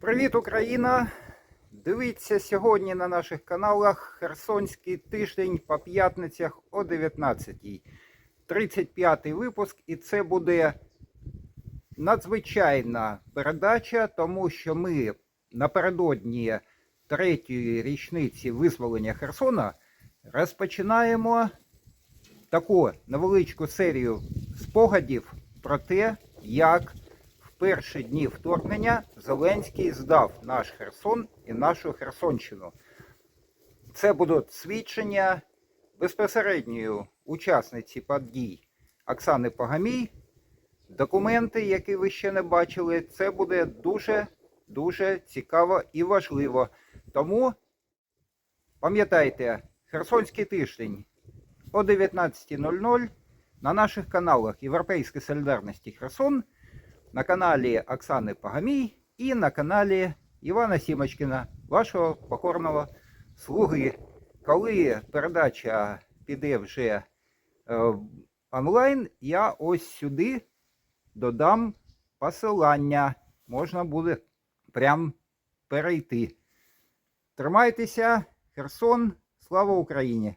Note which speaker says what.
Speaker 1: Привіт, Україна! Дивіться сьогодні на наших каналах Херсонський тиждень по п'ятницях о 19-й. 35-й випуск, і це буде надзвичайна передача, тому що ми напередодні третьої річниці визволення Херсона розпочинаємо таку невеличку серію спогадів про те, як перші дні вторгнення Зеленський здав наш Херсон і нашу Херсонщину. Це будуть свідчення безпосередньої учасниці подій Оксани Погамій. Документи, які ви ще не бачили, це буде дуже дуже цікаво і важливо. Тому пам'ятайте, Херсонський тиждень о 19.00 на наших каналах Європейської солідарності Херсон, на каналі Оксани Пагамій і на каналі Івана Сімочкіна, вашого покорного слуги. Коли передача піде вже е, онлайн, я ось сюди додам посилання. Можна буде прям перейти. Тримайтеся, Херсон, слава Україні!